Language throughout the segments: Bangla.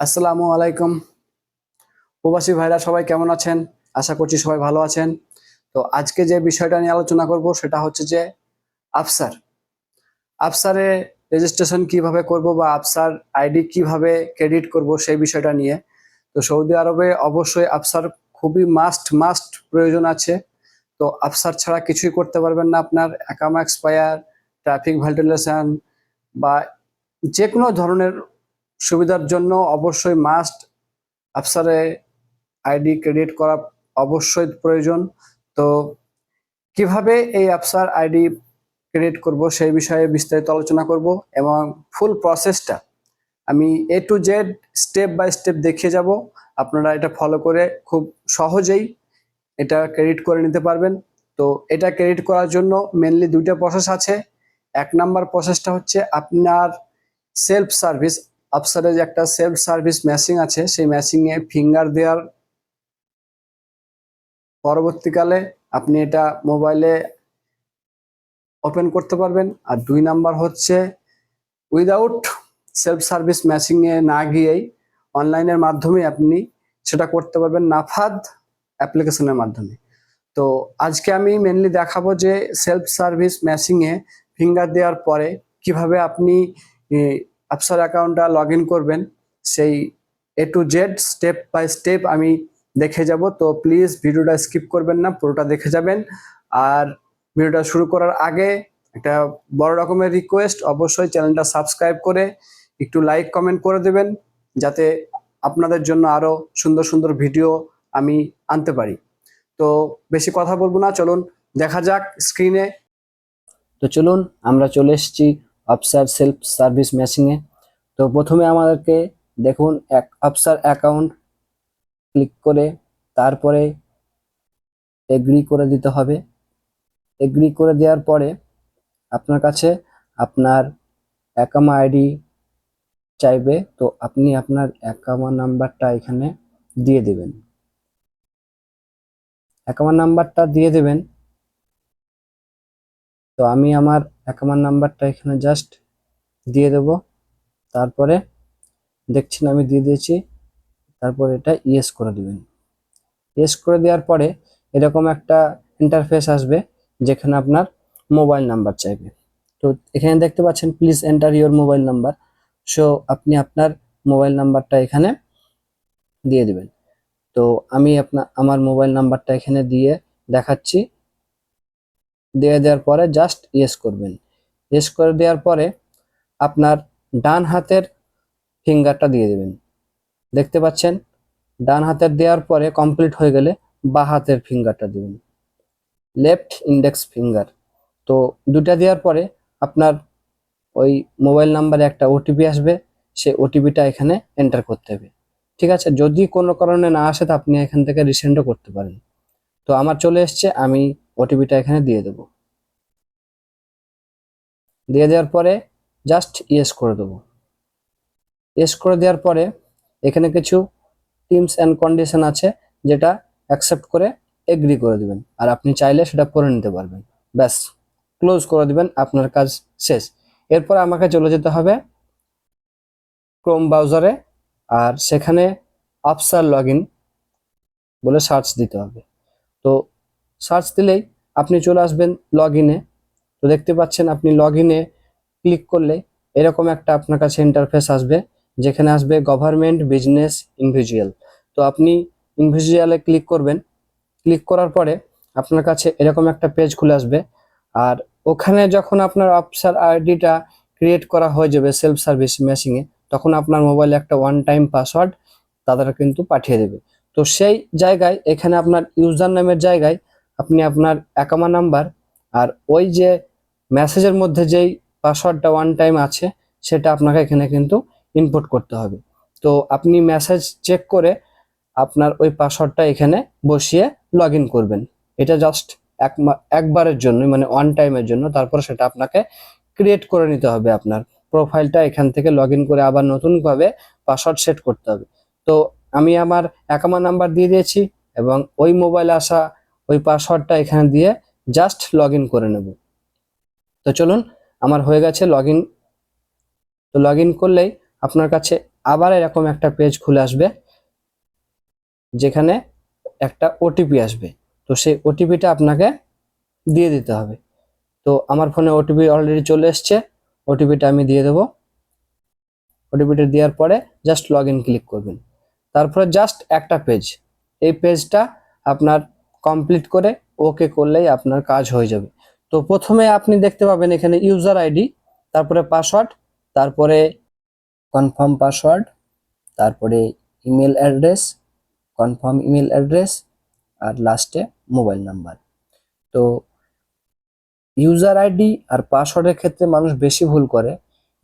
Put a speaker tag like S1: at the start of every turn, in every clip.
S1: আসসালামু আলাইকুম। প্রবাসী ভাইরা সবাই কেমন আছেন? আশা করছি সবাই ভালো আছেন। তো আজকে যে বিষয়টা নিয়ে আলোচনা করব সেটা হচ্ছে যে আফসার। আফসারে রেজিস্ট্রেশন কীভাবে করব বা আফসার আইডি কীভাবে ক্রেডিট করব সেই বিষয়টা নিয়ে। তো সৌদি আরবে অবশ্যই আফসার খুবই মাস্ট মাস্ট প্রয়োজন আছে। তো আফসার ছাড়া কিছুই করতে পারবেন না আপনার। অ্যাকামা এক্সপায়ার ট্রাফিক ভ্যালটুলেশন বা যে কোনো ধরনের সুবিধার জন্য অবশ্যই মাস্ট আফসারে আইডি ক্রেডিট করা অবশ্যই প্রয়োজন। তো কীভাবে এই আফসার আইডি ক্রেডিট করব সেই বিষয়ে বিস্তারিত আলোচনা করব এবং ফুল প্রসেসটা আমি A to Z step by step দেখিয়ে যাব। আপনারা এটা ফলো করে খুব সহজেই এটা ক্রেডিট করে নিতে পারবেন। তো এটা ক্রেডিট করার জন্য মেনলি দুইটা প্রসেস আছে। এক নাম্বার প্রসেসটা হচ্ছে আপনার সেলফ সার্ভিস আফসারে যে একটা সেলফ সার্ভিস মেশিন আছে। সেই মেশিনে ফিঙ্গার দেওয়ার পরবর্তীকালে আপনি এটা মোবাইলে ওপেন করতে পারবেন। আর দুই নাম্বার হচ্ছে উইদাউট সেলফ সার্ভিস মেশিনে না গিয়েই অনলাইনের মাধ্যমে আপনি সেটা করতে পারবেন নাফাদ অ্যাপ্লিকেশনের মাধ্যমে। তো আজকে আমি মেনলি দেখাবো যে সেলফ সার্ভিস মেশিনে ফিঙ্গার দেওয়ার পরে কীভাবে আপনি আফসার অ্যাকাউন্টটা লগ করবেন। সেই A to Z step by step আমি দেখে যাব। তো প্লিজ ভিডিওটা স্কিপ করবেন না, পুরোটা দেখে যাবেন। আর ভিডিওটা শুরু করার আগে একটা বড় রকমের রিকোয়েস্ট অবশ্যই চ্যানেলটা সাবস্ক্রাইব করে একটু লাইক কমেন্ট করে দেবেন, যাতে আপনাদের জন্য আরও সুন্দর সুন্দর ভিডিও আমি আনতে পারি। তো বেশি কথা বলব না, চলুন দেখা যাক স্ক্রিনে তো চলুন, আমরা চলে এসেছি আফসার সেলফ সার্ভিস মেশিনে তো প্রথমে আমাদেরকে দেখুন এক আফসার অ্যাকাউন্ট ক্লিক করে তারপরে এগ্রি করে দিতে হবে। এগ্রি করে দেওয়ার পরে আপনার কাছে আপনার অ্যাকামা আইডি চাইবে, তো আপনি আপনার অ্যাকামা নাম্বারটা এখানে দিয়ে দেবেন। অ্যাকামা নাম্বারটা দিয়ে দেবেন তো আমি আমার অ্যাকাউন্ট নাম্বারটা এখানে জাস্ট দিয়ে দেব। তারপরে দেখছেন আমি দিয়ে দিয়েছি, তারপর এটা ইয়েস করে দিবেন। ইয়েস করে দেওয়ার পরে এরকম একটা ইন্টারফেস আসবে যেখানে আপনার মোবাইল নাম্বার চাইবে। তো এখানে দেখতে পাচ্ছেন please enter your mobile number so আপনি আপনার মোবাইল নাম্বারটা এখানে দিয়ে দিবেন। তো আমি আপনার আমার মোবাইল নাম্বারটা এখানে দিয়ে দেখাচ্ছি। দিয়ে দেওয়ার পরে জাস্ট ইয়েস করবেন। ইয়েস করে দেওয়ার পরে আপনার ডান হাতের ফিঙ্গারটা দিয়ে দেবেন। দেখতে পাচ্ছেন? ডান হাতের দেওয়ার পরে কমপ্লিট হয়ে গেলে বা হাতের ফিঙ্গারটা দিবেন। লেফট ইন্ডেক্স ফিঙ্গার তো দুটা দেওয়ার পরে আপনার ওই মোবাইল নাম্বারে একটা ওটিপি আসবে, সেই ওটিপিটা এখানে এন্টার করতে হবে। ঠিক আছে? যদি কোনো কারণে না আসে তো আপনি এখান থেকে রিসেন্ডও করতে পারেন। তো আমার চলে এসছে, আমি ওটিপিটা এখানে দিয়ে দেব। দিয়ে দেওয়ার পরে জাস্ট ইয়েস করে দেবো। ইয়েস করে দেওয়ার পরে এখানে কিছু টিমস অ্যান্ড কন্ডিশন আছে যেটা অ্যাকসেপ্ট করে এগ্রি করে দিবেন। আর আপনি চাইলে সেটা পরে নিতে পারবেন। ব্যাস ক্লোজ করে দিবেন, আপনার কাজ শেষ। এরপর আমাকে চলে যেতে হবে ক্রোম ব্রাউজারে আর সেখানে আফসার লগ বলে সার্চ দিতে হবে। তো সার্চ দিলেই আপনি চলে আসবেন লগ ইনে তো দেখতে পাচ্ছেন আপনি লগ ইনে ক্লিক করলে এরকম একটা আপনার কাছে ইন্টারফেস আসবে, যেখানে আসবে গভর্নমেন্ট বিজনেস ইনভিজুয়াল তো আপনি ইনভিজুয়ালে ক্লিক করবেন। ক্লিক করার পরে আপনার কাছে এরকম একটা পেজ খুলে আসবে। আর ওখানে যখন আপনার অফিসার আইডিটা ক্রিয়েট করা হয়ে যাবে সেলফ সার্ভিস মেশিনে তখন আপনার মোবাইলে একটা ওয়ান টাইম পাসওয়ার্ড তারা কিন্তু পাঠিয়ে দেবে। তো সেই জায়গায় এখানে আপনার ইউজার নামের জায়গায় আপনি আপনার অ্যাকামা নাম্বার আর ওই যে মেসেজের মধ্যে যেই পাসওয়ার্ডটা ওয়ান টাইম আছে, সেটা আপনাকে এখানে কিন্তু ইনপুট করতে হবে। তো আপনি মেসেজ চেক করে আপনার ওই পাসওয়ার্ডটা এখানে বসিয়ে লগ করবেন। এটা জাস্ট এক একবারের জন্য মানে ওয়ান টাইমের জন্য, তারপর সেটা আপনাকে ক্রিয়েট করে নিতে হবে আপনার। প্রোফাইলটা এখান থেকে লগ করে আবার নতুনভাবে পাসওয়ার্ড সেট করতে হবে। তো আমি আমার অ্যাকামা নাম্বার দিয়ে দিয়েছি এবং ওই মোবাইলে আসা ওই পাসওয়ার্ডটা এখানে দিয়ে জাস্ট লগ করে নেব। তো চলুন, আমার হয়ে গেছে লগ তো লগ করলেই আপনার কাছে আবার এরকম একটা পেজ খুলে আসবে, যেখানে একটা ওটিপি আসবে। তো সেই ওটিপিটা আপনাকে দিয়ে দিতে হবে। তো আমার ফোনে ওটিপি অলরেডি চলে এসছে। ওটিপিটা আমি দিয়ে দেবো। ওটিপিটা দেওয়ার পরে জাস্ট লগ ক্লিক করবেন। তারপরে জাস্ট একটা পেজ এই পেজটা আপনার কমপ্লিট করে ওকে করলেই আপনার কাজ হয়ে যাবে। তো প্রথমে আপনি দেখতে পাবেন এখানে ইউজার আইডি তারপরে পাসওয়ার্ড তারপরে কনফার্ম পাসওয়ার্ড তারপরে email address confirm email address আর লাস্টে মোবাইল নাম্বার তো ইউজার আইডি আর পাসওয়ার্ডের ক্ষেত্রে মানুষ বেশি ভুল করে।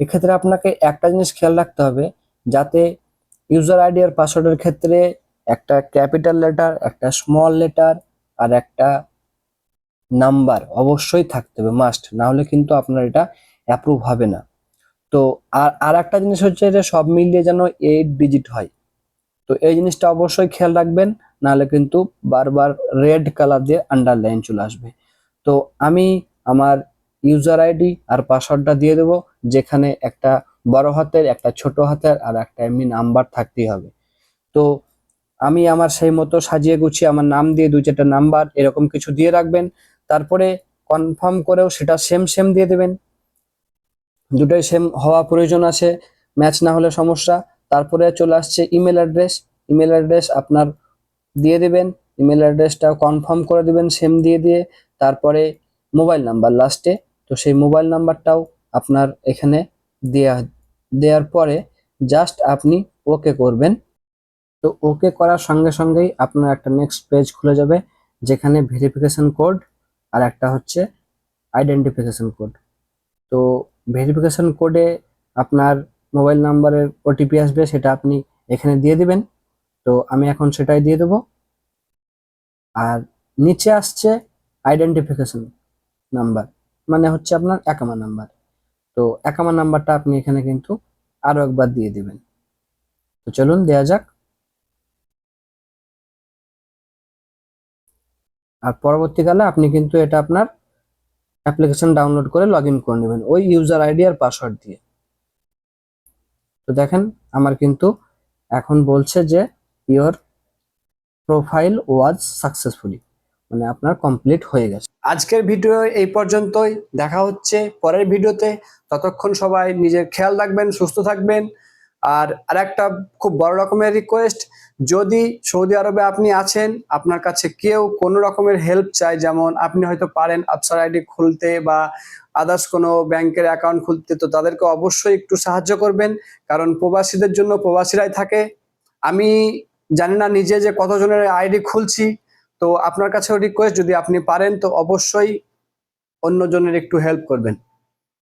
S1: এক্ষেত্রে আপনাকে একটা জিনিস খেয়াল রাখতে হবে, যাতে ইউজার আইডি আর পাসওয়ার্ডের ক্ষেত্রে একটা ক্যাপিটাল লেটার, একটা স্মল লেটার আর একটা নাম্বার অবশ্যই থাকতে হবে, মাস্ট। না হলে কিন্তু আপনার এটা অ্যাপ্রুভ হবে না। তো আর আর একটা জিনিস হচ্ছে যে সব মিলিয়ে যেন এইট ডিজিট হয়। তো এই জিনিসটা অবশ্যই খেয়াল রাখবেন নাহলে কিন্তু বারবার রেড কালার দিয়ে আন্ডারলাইন চলে আসবে। তো আমি আমার ইউজার আইডি আর পাসওয়ার্ডটা দিয়ে দেবো, যেখানে একটা বড় হাতের, একটা ছোট হাতের আর একটা এমনি নাম্বার থাকতেই হবে। তো আমি আমার সেই মতো সাজিয়ে গুছিয়ে আমার নাম দিয়ে দু চারটা নাম্বার এরকম কিছু দিয়ে রাখবেন। তারপরে কনফার্ম করেও সেটা সেম সেম দিয়ে দেবেন। দুটোই সেম হওয়া প্রয়োজন আছে ম্যাচ না হলে সমস্যা। তারপরে চলে আসছে ইমেল অ্যাড্রেস ইমেল অ্যাড্রেস আপনার দিয়ে দেবেন। ইমেল অ্যাড্রেসটা কনফার্ম করে দেবেন সেম দিয়ে দিয়ে। তারপরে মোবাইল নাম্বার লাস্টে তো সেই মোবাইল নাম্বারটাও আপনার এখানে দেয়া দেওয়ার পরে জাস্ট আপনি ওকে করবেন। তো ওকে করার সঙ্গে সঙ্গেই আপনার একটা নেক্সট পেজ খুলে যাবে, যেখানে ভেরিফিকেশন কোড আর একটা হচ্ছে আইডেন্টিফিকেশন কোড তো ভেরিফিকেশন কোডে আপনার মোবাইল নাম্বারের ওটিপি আসবে, সেটা আপনি এখানে দিয়ে দিবেন। তো আমি এখন সেটাই দিয়ে দেবো। আর নিচে আসছে আইডেন্টিফিকেশন নাম্বার মানে হচ্ছে আপনার একামা নাম্বার তো একামা নাম্বারটা আপনি এখানে কিন্তু আরও একবার দিয়ে দিবেন। তো চলুন দেয়া যাক। আর পরবর্তীকালে আপনি কিন্তু এটা আপনার অ্যাপ্লিকেশন ডাউনলোড করে লগ ইন করে নেবেন ওই ইউজার আইডি আর পাসওয়ার্ড দিয়ে। তো দেখেন, আমার কিন্তু এখন বলছে যে ইওর প্রোফাইল ওয়াজ সাকসেসফুলি মানে আপনার কমপ্লিট হয়ে গেছে। আজকের ভিডিও এই পর্যন্তই। দেখা হচ্ছে পরের ভিডিওতে ততক্ষণ সবাই নিজের খেয়াল রাখবেন, সুস্থ থাকবেন। আর আরেকটা খুব বড় রকমের রিকোয়েস্ট যদি সৌদি আরবে আপনি আছেন, আপনার কাছে কেউ কোনো রকমের হেল্প চায়, যেমন আপনি হয়তো পারেন আফসার আইডি খুলতে বা আদার্স কোনো ব্যাংকের অ্যাকাউন্ট খুলতে, তো তাদেরকে অবশ্যই একটু সাহায্য করবেন। কারণ প্রবাসীদের জন্য প্রবাসীরাই থাকে। আমি জানি না নিজে যে কতজনের আইডি খুলছি তো আপনার কাছেও রিকোয়েস্ট যদি আপনি পারেন তো অবশ্যই অন্যজনের একটু হেল্প করবেন।